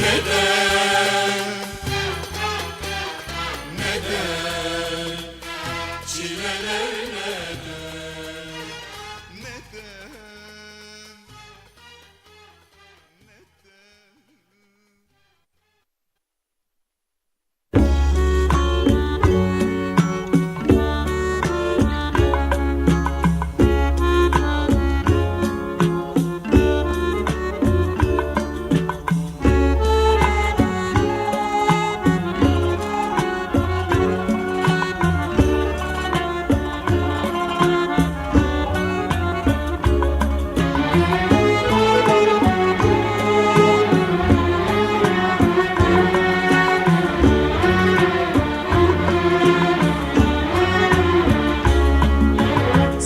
Neden? Neden? Çileler neden?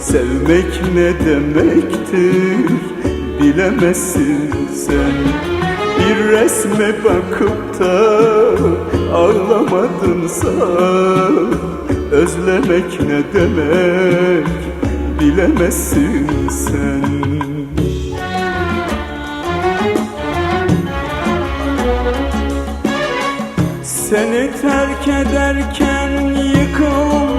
Sevmek ne demektir? Bilemezsin sen. Bir resme bakıp da ağlamadınsa Özlemek ne demek? Bilemezsin sen. Seni terk ederken yıkılmadınsa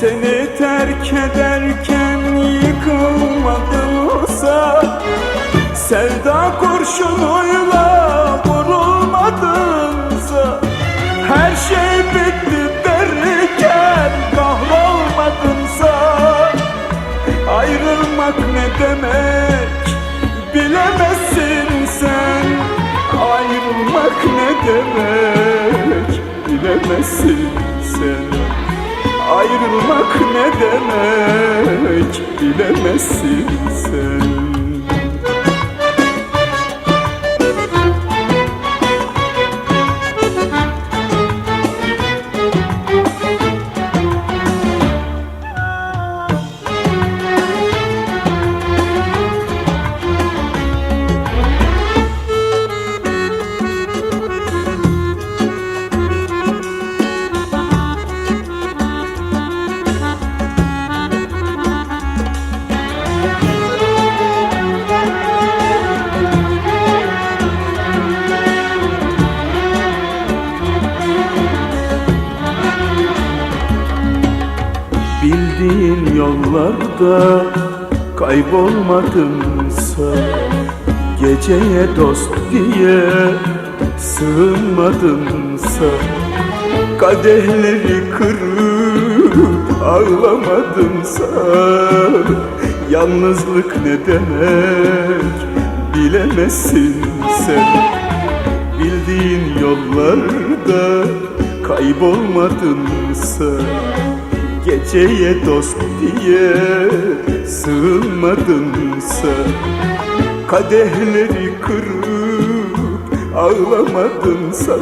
Seni terk ederken yıkılmadınsa Sevda kurşunuyla vurulmadınsa Her şey bitti derken kahrolmadınsa Ayrılmak ne demek bilemezsin sen Ayrılmak ne demek bilemezsin sen Ayrılmak ne demek bilemezsin sen Bildiğin yollarda kaybolmadınsa Geceye dost diye sığınmadınsa Kadehleri kırıp ağlamadınsa Yalnızlık ne demek bilemezsin sen. Bildiğin yollarda kaybolmadınsa Geceye dost diye sığınmadınsa Kadehleri kırıp ağlamadınsa